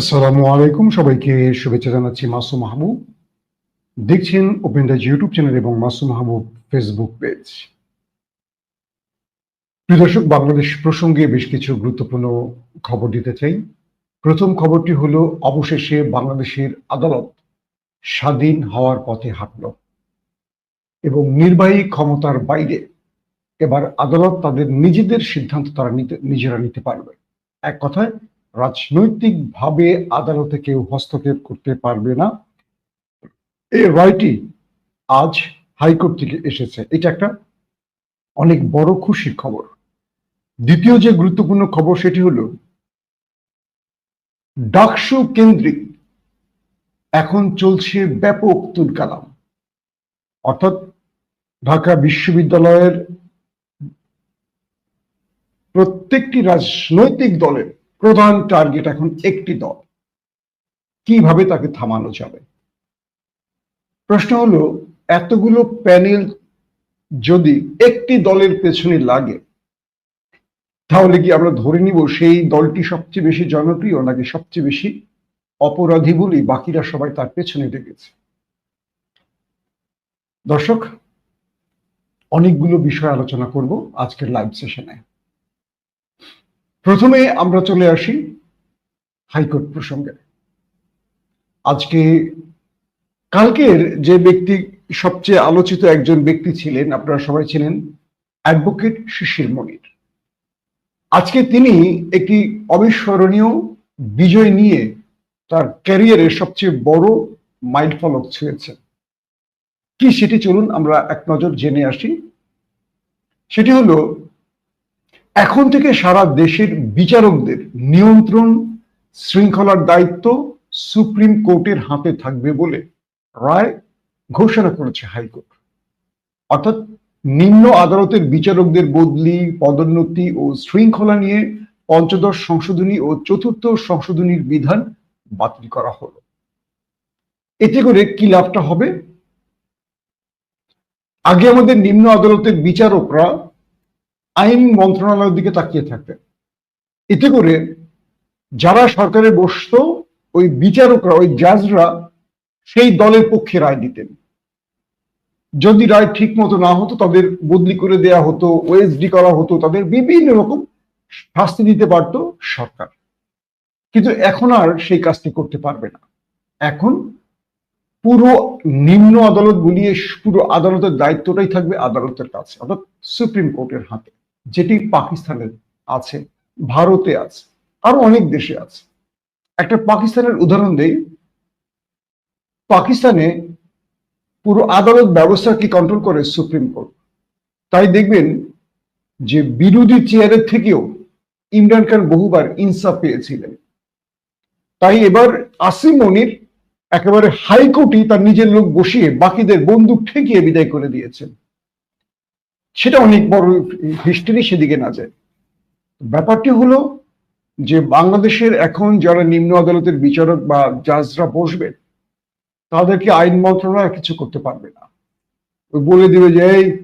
আসসালামু আলাইকুম। সবাইকে শুভেচ্ছা জানাচ্ছি মাসুম মাহবুব দেখছেন ওপেন ডাইজ ইউটিউব চ্যানেল এবং মাসুম মাহবুব ফেসবুক পেজ প্রিয় দর্শক, বাংলাদেশ প্রসঙ্গে বেশ কিছু গুরুত্বপূর্ণ খবর দিতে চাই। প্রথম খবরটি হলো, অবশেষে বাংলাদেশের আদালত স্বাধীন হওয়ার পথে হাঁটল এবং নির্বাহী ক্ষমতার বাইরে এবার আদালত তাদের নিজেদের সিদ্ধান্ত তারা নিতে নিজেরা নিতে পারবে। এক কথায় রাজনৈতিকভাবে আদালতে কেউ হস্তক্ষেপ করতে পারবে না। এই রায়টি আজ হাইকোর্ট থেকে এসেছে। এটা একটা অনেক বড় খুশির খবর। দ্বিতীয় যে গুরুত্বপূর্ণ খবর সেটি হলো, ডাকসু কেন্দ্রিক এখন চলছে ব্যাপক তুলকালাম। অর্থাৎ ঢাকা বিশ্ববিদ্যালয়ের প্রত্যেকটি রাজনৈতিক দলের প্রধান টার্গেট এখন একটি দল। কীভাবে তাকে থামানো যাবে? প্রশ্ন হলো, এতগুলো প্যানেল যদি একটি দলের পেছনে লাগে, তাহলে কি আমরা ধরে নিব সেই দলটি সবচেয়ে বেশি জনপ্রিয় নাকি সবচেয়ে বেশি অপরাধী বলি বাকিরা সবাই তার পেছনে লেগেছে? দর্শক, অনেকগুলো বিষয় আলোচনা করব আজকের লাইভ সেশনে প্রথমে আমরা চলে আসি হাইকোর্ট প্রসঙ্গে। আজকে কালকের যে ব্যক্তি, সবচেয়ে আলোচিত একজন ব্যক্তি ছিলেন, আপনারা সবাই ছিলেন অ্যাডভোকেট শিশির মনির। আজকে তিনি একটি অবিস্মরণীয় বিজয় নিয়ে তার ক্যারিয়ারের সবচেয়ে বড় মাইল ফলক ছুঁয়েছেন। কি সেটি চলুন আমরা এক নজর জেনে আসি। সেটি হলো এখন থেকে সারা দেশের বিচারকদের নিয়ন্ত্রণ, শৃঙ্খলার দায়িত্ব সুপ্রিম কোর্টের হাতে থাকবে বলে রায় ঘোষণা করেছে হাইকোর্ট। অর্থাৎ নিম্ন আদালতের বিচারকদের বদলি, পদোন্নতি ও শৃঙ্খলা নিয়ে পঞ্চদশ সংশোধনী ও চতুর্থ সংশোধনীর বিধান বাতিল করা হলো। এতে করে কি লাভটা হবে? আগে আমাদের নিম্ন আদালতের বিচারকরা আইন মন্ত্রণালয়ের দিকে তাকিয়ে থাকতেন এতে করে যারা সরকারে বসত, ওই বিচারকরা, ওই জাজরা সেই দলের পক্ষে রায় দিতেন। যদি রায় ঠিক মতো না হতো, তাদের বদলি করে দেয়া হতো ওএসডি করা হতো, তাদের বিভিন্ন রকম শাস্তি দিতে পারত সরকার। কিন্তু এখন আর সেই কাজটি করতে পারবে না। এখন পুরো নিম্ন আদালত বলিয়ে পুরো আদালতের দায়িত্বটাই থাকবে আদালতের কাছে, অর্থাৎ সুপ্রিম কোর্টের হাতে। যেটি পাকিস্তানের আছে, ভারতে আছে, আরও অনেক দেশে আছে। একটা পাকিস্তানের উদাহরণ দেই। পাকিস্তানে পুরো আদালত ব্যবস্থাকে কন্ট্রোল করে সুপ্রিম কোর্ট তাই দেখবেন যে বিরোধী চেয়ারের থেকেও ইমরান খান বহুবার ইনসাফ পেয়েছিলেন। তাই এবার আসিম মনির একেবারে হাইকোর্টই তার নিজের লোক বসিয়ে বাকিদের বন্দুক ঠেকিয়ে বিদায় করে দিয়েছেন। সেটা অনেক বড় হিস্ট্রি সেদিকে না যায়। ব্যাপারটি হলো যে বাংলাদেশের এখন যারা নিম্ন আদালতের বিচারক বা জাজরা বসবে তাদেরকে আইন মন্ত্রণালয় কিছু করতে পারবে না। বলে দিবে যে, এই,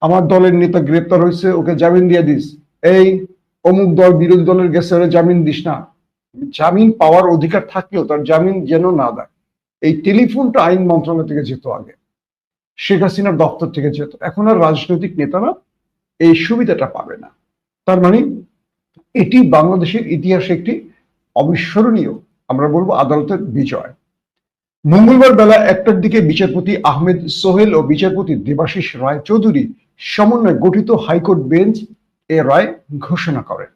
আমার দলের নেতা গ্রেপ্তার হয়েছে, ওকে জামিন দিয়ে দিস। এই, অমুক দল বিরোধী দলের গেছে জামিন দিস না। জামিন পাওয়ার অধিকার থাকলেও তার জামিন যেন না দেয়। এই টেলিফোনটা আইন মন্ত্রণালয় থেকে যেত আগে। শেখ হাসিনার দপ্তর থেকে যেত। এখন আর রাজনৈতিক নেতারা এই সুবিধাটা পাবে না। তার মানে এটি বাংলাদেশের ইতিহাসে একটি অবিস্মরণীয়, আমরা বলব আদালতের বিজয়। মঙ্গলবার বেলা একটার দিকে বিচারপতি আহমেদ সোহেল ও বিচারপতি দেবাশিস রায় চৌধুরী সমন্বয়ে গঠিত হাইকোর্ট বেঞ্চ এ রায় ঘোষণা করেন।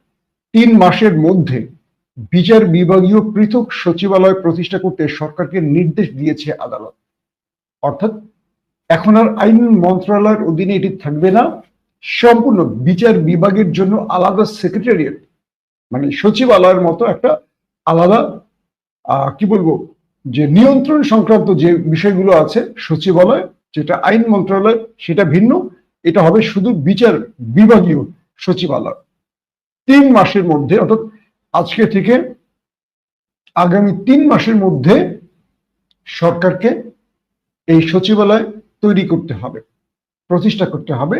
তিন মাসের মধ্যে বিচার বিভাগীয় পৃথক সচিবালয় প্রতিষ্ঠা করতে সরকারকে নির্দেশ দিয়েছে আদালত। অর্থাৎ এখন আর আইন মন্ত্রণালয়ের অধীনে এটি থাকবে না। সম্পূর্ণ বিচার বিভাগের জন্য আলাদা সেক্রেটারিয়েট মানে সচিবালয়ের মতো একটা আলাদা কি বলব, যে নিয়ন্ত্রণ সংক্রান্ত যে বিষয়গুলো আছে সচিবালয়, যেটা আইন মন্ত্রণালয়, সেটা ভিন্ন। এটা হবে শুধু বিচার বিভাগীয় সচিবালয়। তিন মাসের মধ্যে, অর্থাৎ আজকে থেকে আগামী তিন মাসের মধ্যে সরকারকে এই সচিবালয় তৈরি করতে হবে, প্রতিষ্ঠা করতে হবে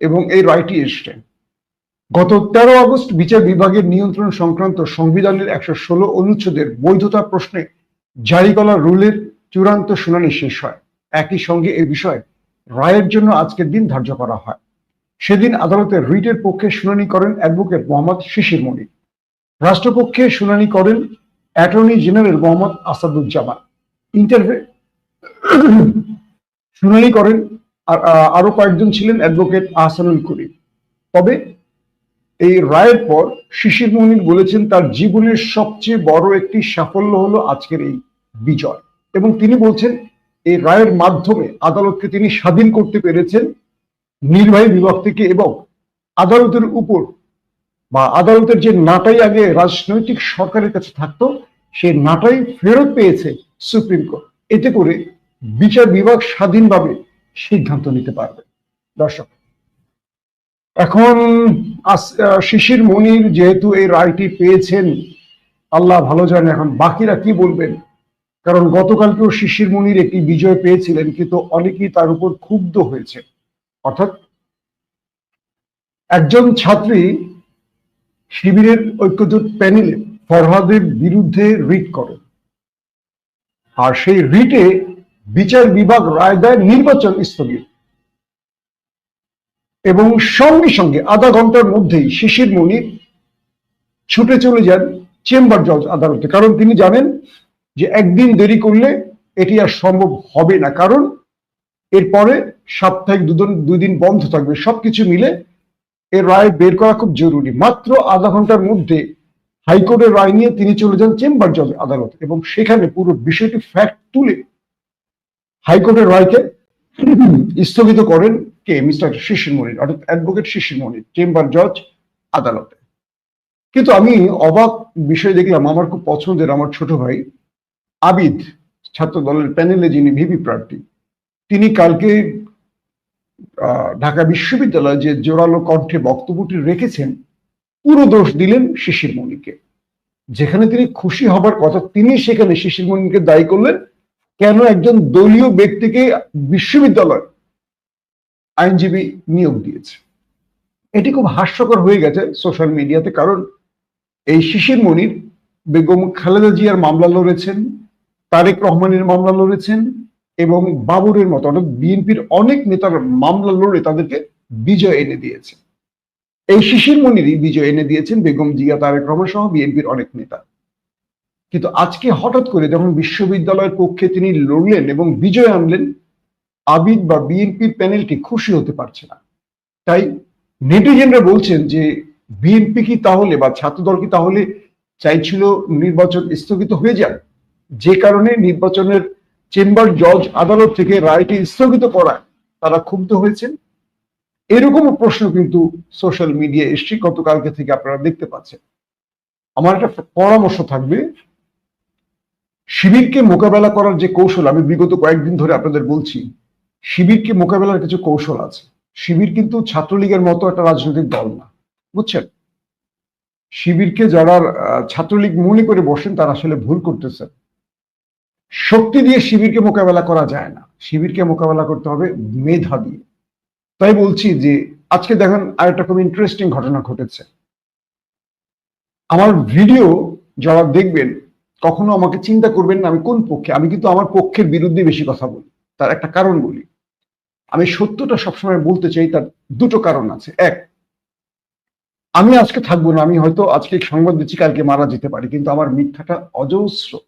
এবং এই রায়টি এসছে। গত তেরো আগস্ট বিচার বিভাগের নিয়ন্ত্রণ সংক্রান্ত সংবিধানের একশো ষোলো অনুচ্ছেদের বৈধতা প্রশ্নে জারি করা রুলের চূড়ান্ত শুনানি শেষ হয়। একই সঙ্গে এ বিষয়ে রায়ের জন্য আজকের দিন ধার্য করা হয়। সেদিন আদালতে রিটের পক্ষে শুনানি করেন অ্যাডভোকেট মোহাম্মদ শিশির মনির। রাষ্ট্রপক্ষে শুনানি করেন অ্যাটর্নি জেনারেল মোহাম্মদ আসাদুজ্জামান। ইন্টারভে শুনানি করেন আর- কয়েকজন ছিলেন অ্যাডভোকেট আহসানুল করিম। তবে এই রায়ের পর শিশির মনির বলেছেন, তার জীবনের সবচেয়ে বড় একটি সাফল্য হলো আজকের এই বিজয়। এবং তিনি বলছেন, এই রায়ের মাধ্যমে আদালতকে তিনি স্বাধীন করতে পেরেছেন নির্বাহী বিভাগ থেকে এবং আদালতের উপর বা আদালতের যে নাটাই আগে রাজনৈতিক সরকারের কাছে থাকতো, সেই নাটাই ফেরত পেয়েছে সুপ্রিম কোর্ট। এতে করে বিচার বিভাগ স্বাধীনভাবে সিদ্ধান্ত নিতে পারবে। দর্শক, এখন শিশির মনির যেহেতু এই রায়টি পেয়েছেন, আল্লাহ ভালো জানে এখন বাকিরা কি বলবেন। কারণ গতকালকেও শিশির মনির একটি বিজয় পেয়েছিলেন, কিন্তু অনেকেই তার উপর ক্ষুব্ধ হয়েছে। অর্থাৎ একজন ছাত্রী শিবিরের ঐক্যজোট প্যানেলে ফরহাদের বিরুদ্ধে রিট করে। আর সেই রিটে বিচার বিভাগ রায় দেয় নির্বাচন স্থগিত। এবং সঙ্গে সঙ্গে আধা ঘণ্টার মধ্যেই শিশির মনির ছুটে চলে যান চেম্বার জজ আদালতে। কারণ তিনি জানেন যে একদিন দেরি করলে এটি আর সম্ভব হবে না। কারণ এরপরে সাপ্তাহিক দুদিন দুই দিন বন্ধ থাকবে। সবকিছু মিলে এর রায় বের করা খুব জরুরি। মাত্র আধা ঘণ্টার মধ্যে হাইকোর্টের রায় নিয়ে তিনি চলে যান চেম্বার জজ আদালত। এবং সেখানে পুরো বিষয়টি ফ্যাক্ট তুলে হাইকোর্টের রায়কে স্থগিত করেন কে? মিস্টার শিশির মনির অর্থাৎ অ্যাডভোকেট শিশির মনির চেম্বার জজ আদালতে। কিন্তু আমি অবাক বিষয় দেখলাম, আমার খুব পছন্দের আমার ছোট ভাই আবিদ ছাত্র দলের প্যানেলে যিনি ভিপি প্রার্থী, তিনি কালকে ঢাকা বিশ্ববিদ্যালয়ে যে জোরালো কণ্ঠে বক্তব্যটি রেখেছেন, পুরো দোষ দিলেন শিশির মনিকে যেখানে তিনি খুশি হবার কথা, তিনি সেখানে শিশির মনিকে দায়ী করলেন কেন একজন দলীয় ব্যক্তিকে বিশ্ববিদ্যালয় আইনজীবী নিয়োগ দিয়েছে? এটি খুব হাস্যকর হয়ে গেছে সোশ্যাল মিডিয়াতে, কারণ এই শিশির মনির, বেগম খালেদা জিয়ার মামলা লড়েছেন, তারেক রহমানের মামলা লড়েছেন এবং বাবুরের মতো অর্থাৎ বিএনপির অনেক নেতার মামলা লড়ে তাদেরকে বিজয় এনে দিয়েছে। এই শিশির মনিরই বিজয় এনে দিয়েছেন বেগম জিয়া, তারেক রহমান সহ বিএনপির অনেক নেতা। কিন্তু আজকে হঠাৎ করে যখন বিশ্ববিদ্যালয়ের পক্ষে তিনি লড়লেন এবং বিজয় আনলেন, আবিদ বা বিএনপির প্যানেলটি খুশি হতে পারছে না। তাই নেটিজেনরা বলছেন যে বিএনপি কি তাহলে বা ছাত্রদল কি তাহলে চাইছিল নির্বাচন স্থগিত হয়ে যাক? যে কারণে নির্বাচনের চেম্বার জজ আদালত থেকে রায়টি স্থগিত করায় তারা ক্ষুব্ধ হয়েছেন। এরকম প্রশ্ন কিন্তু সোশ্যাল মিডিয়া এসছে, গতকালকে থেকে আপনারা দেখতে পাচ্ছেন। আমার একটা পরামর্শ থাকবে শিবিরকে মোকাবেলা করার যে কৌশল, আমি বিগত কয়েকদিন ধরে আপনাদের বলছি, শিবিরকে মোকাবেলার কিছু কৌশল আছে। শিবির কিন্তু ছাত্রলীগের মতো একটা রাজনৈতিক দল না, বুঝছেন? শিবিরকে যারা ছাত্রলীগ মনে করে বসেন, তারা আসলে ভুল করতেছেন শক্তি দিয়ে শিবিরকে মোকাবেলা করা যায় না। শিবিরকে মোকাবেলা করতে হবে মেধা দিয়ে। তাই বলছি যে, আজকে দেখেন আরেকটা খুব ইন্টারেস্টিং ঘটনা ঘটেছে। আমার ভিডিও যারা দেখবেন কখনো আমাকে চিন্তা করবেন না আমি কোন পক্ষে, আমি কিন্তু আমার পক্ষের বিরুদ্ধে বেশি কথা বলি। তার একটা কারণ বলি। আমি সত্যটা সবসময় বলতে চাই, তার দুটো কারণ আছে। এক, আমি আজকে থাকব না, আমি হয়তো আজকে সংবাদ দিচ্ছি, কালকে মারা যেতে পারি, কিন্তু আমার মিথ্যাটা অজস্র।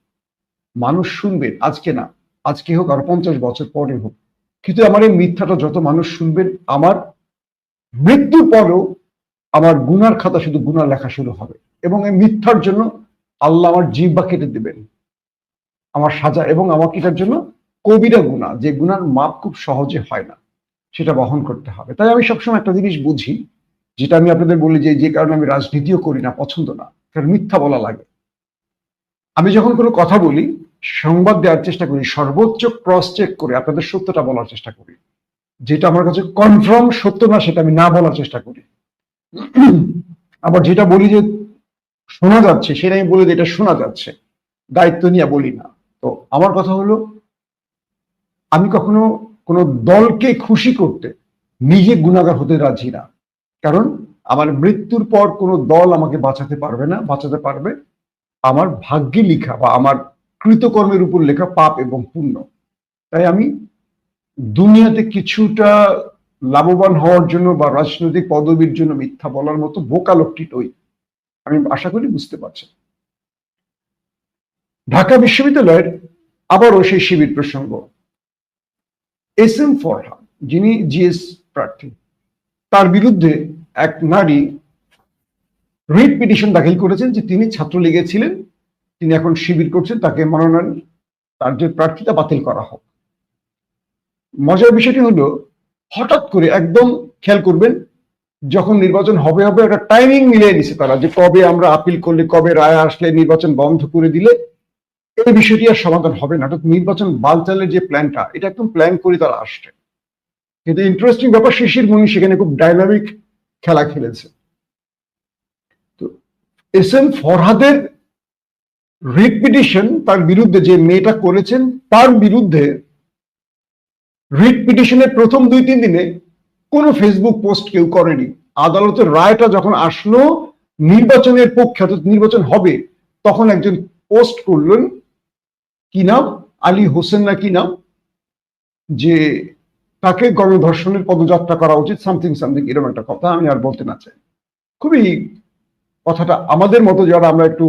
মানুষ শুনবেন, আজকে না, আজকে হোক আর পঞ্চাশ বছর পরে হোক। কিন্তু আমার এই মিথ্যাটা যত মানুষ শুনবেন, আমার মৃত্যুর পরেও আমার গুনার খাতা শুধু গুনার লেখা শুরু হবে। এবং এই মিথ্যার জন্য আল্লাহ আমার জিব্বা কেটে দেবেন, আমার সাজা এবং আমাকে এটার জন্য কবিরা গুণা যে গুনার মাপ খুব সহজে হয় না, সেটা বহন করতে হবে। তাই আমি সবসময় একটা জিনিস বুঝি, যেটা আমি আপনাদের বলি যে যে কারণে আমি রাজনীতিও করি না, পছন্দ না কারণ মিথ্যা বলা লাগে। আমি যখন কোনো কথা বলি, সংবাদ দেওয়ার চেষ্টা করি, সর্বোচ্চ ক্রস চেক করে আপনাদের সত্যটা বলার চেষ্টা করি, যেটা আমার কাছে কনফার্ম সত্য না, সেটা আমি না বলার চেষ্টা করি। আবার যেটা বলি যে শোনা যাচ্ছে সেটা আমি বলে এটা শোনা যাচ্ছে। দায়িত্ব নিয়ে বলি না। তো আমার কথা হলো, আমি কখনো কোনো দলকে খুশি করতে নিজে গুণাগার হতে রাজি না। কারণ আমার মৃত্যুর পর কোনো দল আমাকে বাঁচাতে পারবে না, বাঁচাতে পারবে। আমার ভাগ্যে লেখা বা আমার কৃতকর্মের উপর লেখা পাপ এবং পুণ্য। তাই আমি দুনিয়াতে কিছুটা লাভবান হওয়ার জন্য বা রাজনৈতিক পদবীর জন্য মিথ্যা বলার মতো বোকা লোকটি নই। আমি আশা করি বুঝতে পারছেন। ঢাকা বিশ্ববিদ্যালয়ের আবারও সেই শিবির প্রসঙ্গ। এস এম ফরহা যিনি জিএস প্রার্থী, তার বিরুদ্ধে এক নারী রিট পিটিশন দাখিল করেছেন যে তিনি ছাত্রলীগে ছিলেন, তিনি এখন শিবির করছেন, তাকে মনোনয়ন তার যে প্রার্থীতা বাতিল করা হোক। মজার বিষয়টি হলো, হঠাৎ করে একদম খেয়াল করবেন যখন নির্বাচন হবে হবে একটা টাইমিং মিলিয়ে নিছে তারা যে কবে আমরা আপিল করলে, কবে রায় আসলে নির্বাচন বন্ধ করে দিলে, এই বিষয়টি আর সমাধান হবে না। অর্থাৎ নির্বাচন বালচালের যে প্ল্যানটা এটা একদম প্ল্যান করে তারা আসছে। কিন্তু ইন্টারেস্টিং ব্যাপার, শিশির মনি সেখানে খুব ডাইনামিক খেলা খেলেছে। তো এস এম ফরহাদের রিপিটিশন তার বিরুদ্ধে যে মেয়েটা করেছেন, তার বিরুদ্ধে রিট পিটিশনের প্রথম দুই তিন দিনে কোনো ফেসবুক পোস্ট কেউ করেনি। আদালতের রায়টা যখন আসলো, নির্বাচনের পক্ষে অর্থাৎ নির্বাচন হবে, তখন একজন পোস্ট করলেন, কি নাম? আলী হোসেন না কি নাম? যে তাকে গণধর্ষণের পদযাত্রা করা উচিত সামথিং সামথিং এরকম একটা কথা, আমি আর বলতে না চাই। খুবই কথাটা আমাদের মতো যারা আমরা একটু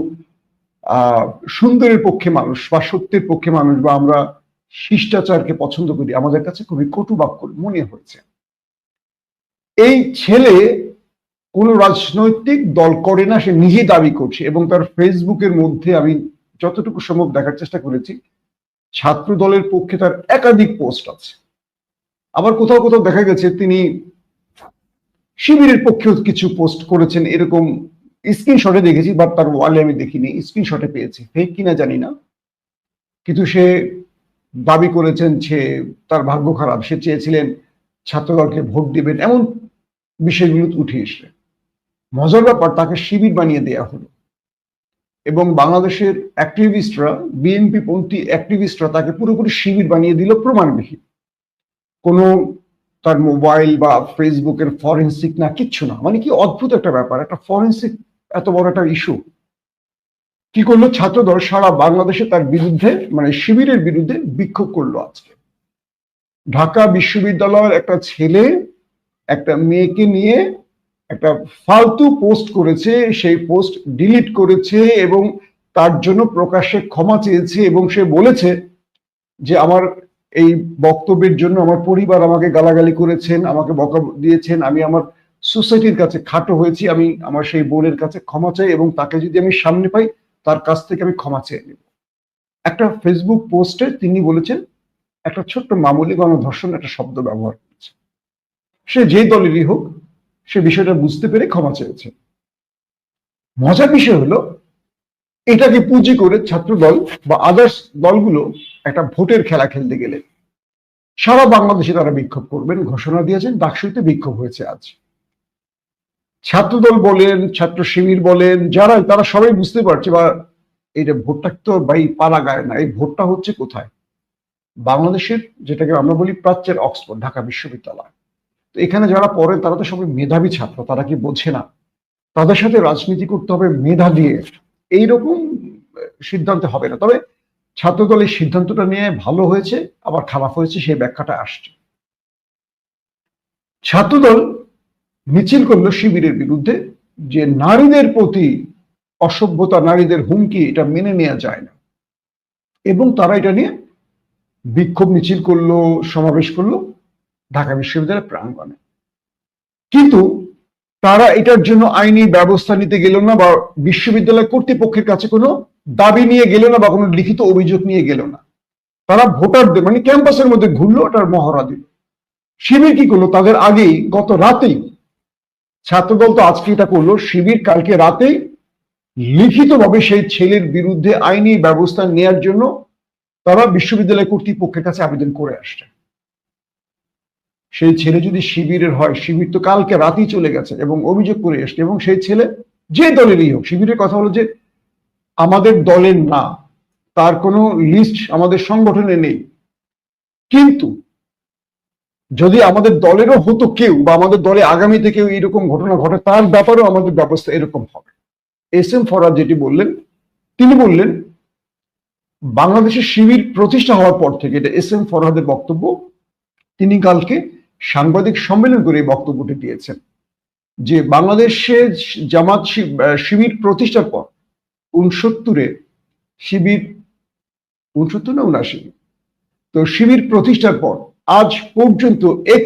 সুন্দরের পক্ষে মানুষ বা সত্যের পক্ষে মানুষ বা আমরা শিষ্টাচারকে পছন্দ করি, আমাদের কাছে খুবই কটু বাক্য মনে হয়েছে। এই ছেলে কোন রাজনৈতিক দল করে না, সে নিজে দাবি করছে এবং তার ফেসবুকের মধ্যে আমি যতটুকু সম্ভব দেখার চেষ্টা করেছি ছাত্র দলের পক্ষে তার একাধিক পোস্ট আছে। আবার কোথাও কোথাও দেখা গেছে তিনি শিবিরের পক্ষেও কিছু পোস্ট করেছেন, এরকম স্ক্রিনশটে দেখেছি, বাট তার ওয়ালে আমি দেখিনি, স্ক্রিনশটে পেয়েছি। ফেক কিনা জানি না। কিন্তু সে দাবি করেছেন সে তার ভাগ্য খারাপ, সে চেয়েছিলেন ছাত্রদলকে ভোট দিবেন, এমন বিষয়গুলো উঠে এসে মজার ব্যাপার, তাকে শিবির বানিয়ে দেয়া হলো। এবং বাংলাদেশের অ্যাক্টিভিস্টরা বিএনপি পন্থী অ্যাক্টিভিস্টরা তাকে পুরোপুরি শিবির বানিয়ে দিল প্রমাণবিহীন। কোনো তার মোবাইল বা ফেসবুকের ফরেন্সিক না, কিচ্ছু না। মানে কি অদ্ভুত একটা ব্যাপার, একটা ফরেন্সিক এত বড় একটা ইস্যু কি করল? ছাত্রদল সারা বাংলাদেশে তার বিরুদ্ধে মানে শিবিরের বিরুদ্ধে বিক্ষোভ করল আজকে। ঢাকা বিশ্ববিদ্যালয়ের একটা ছেলে একটা মেয়েকে নিয়ে একটা ফালতু পোস্ট করেছে, সেই পোস্ট ডিলিট করেছে এবং তার জন্য প্রকাশ্যে ক্ষমা চেয়েছে এবং সে বলেছে যে আমার এই বক্তব্যের জন্য আমার পরিবার আমাকে গালাগালি করেছেন, আমাকে বকা দিয়েছেন, আমি আমার সোসাইটির কাছে খাটো হয়েছি, আমি আমার সেই বোনের কাছে ক্ষমা চাই এবং তাকে যদি আমি সামনে পাই, তার কাছ থেকে আমি ক্ষমা চেয়ে নেব। একটা ফেসবুক পোস্টে তিনি বলেছেন, একটা ছোট্ট মামুলি গণধর্ষণ একটা শব্দ ব্যবহার। সে যে দলেরই হোক, সে বিষয়টা বুঝতে পেরে ক্ষমা চেয়েছে। মজার বিষয় হলো, এটাকে পুঁজি করে ছাত্র দল বা আদার্স দলগুলো একটা ভোটের খেলা খেলতে গেলে, সারা বাংলাদেশে তারা বিক্ষোভ করবেন, ঘোষণা দিয়েছেন ডাকসুইতে বিক্ষোভ হয়েছে আজ। ছাত্রদল বলেন, ছাত্র শিবির বলেন, যারা, তারা সবাই বুঝতে পারছে বা এইটা ভোটটা তো ভাই পালা গায় না, এই ভোটটা হচ্ছে কোথায়? বাংলাদেশের, যেটাকে আমরা বলি প্রাচ্যের অক্সফোর্ড ঢাকা বিশ্ববিদ্যালয়। তো এখানে যারা পড়েন, তারা তো সবাই মেধাবী ছাত্র, তারা কি বোঝে না? তাদের সাথে রাজনীতি করতে হবে মেধা দিয়ে। এইরকম সিদ্ধান্ত হবে না। তবে ছাত্রদল এই সিদ্ধান্তটা নিয়ে ভালো হয়েছে, আবার খারাপ হয়েছে, সেই ব্যাখ্যাটা আসছে। ছাত্রদল মিছিল করল শিবিরের বিরুদ্ধে, যে নারীদের প্রতি অসভ্যতা, নারীদের হুমকি, এটা মেনে নেওয়া যায় না। এবং তারা এটা নিয়ে বিক্ষোভ মিছিল করল, সমাবেশ করল। ঢাকা বিশ্ববিদ্যালয়ের প্রাঙ্গণে। কিন্তু তারা এটার জন্য আইনি ব্যবস্থা নিতে গেল না বা বিশ্ববিদ্যালয় কর্তৃপক্ষের কাছে কোনো দাবি নিয়ে গেল না বা কোনো লিখিত অভিযোগ নিয়ে গেল না। তারা ভোটারদের মানে ক্যাম্পাসের মধ্যে ঘুরলো, ওটার মহড়া দিল। শিবির কি করল? তাদের আগেই গত রাতেই ছাত্রদল তো আজকে এটা করল, শিবির কালকে রাতেই লিখিতভাবে সেই ছেলের বিরুদ্ধে আইনি ব্যবস্থা নেয়ার জন্য তারা বিশ্ববিদ্যালয় কর্তৃপক্ষের কাছে আবেদন করে আসছে। সেই ছেলে যদি শিবিরের হয়, শিবির তো কালকে রাতেই চলে গেছে এবং অভিযোগ করে এসছে এবং সেই ছেলে যে দলেরই হোক, শিবিরের কথা হলো যে আমাদের দলের না, তার কোনো লিস্ট আমাদের সংগঠনে নেই। কিন্তু যদি আমাদের দলেরও হতো কেউ বা আমাদের দলে আগামীতে কেউ এরকম ঘটনা ঘটে, তার ব্যাপারেও আমাদের ব্যবস্থা এরকম হবে। এস এম ফরাদ যেটি বললেন, তিনি বললেন, বাংলাদেশের শিবির প্রতিষ্ঠা হওয়ার পর থেকে, এটা এস এম ফরহাদের বক্তব্য, তিনি কালকে সাংবাদিক সম্মেলন করে বক্তব্যটি দিয়েছেন যে বাংলাদেশে জামাত শিবির প্রতিষ্ঠার পর উনসত্তরে শিবির উনসত্তর না উনআশি? তো শিবির প্রতিষ্ঠার পর আজ পর্যন্ত এক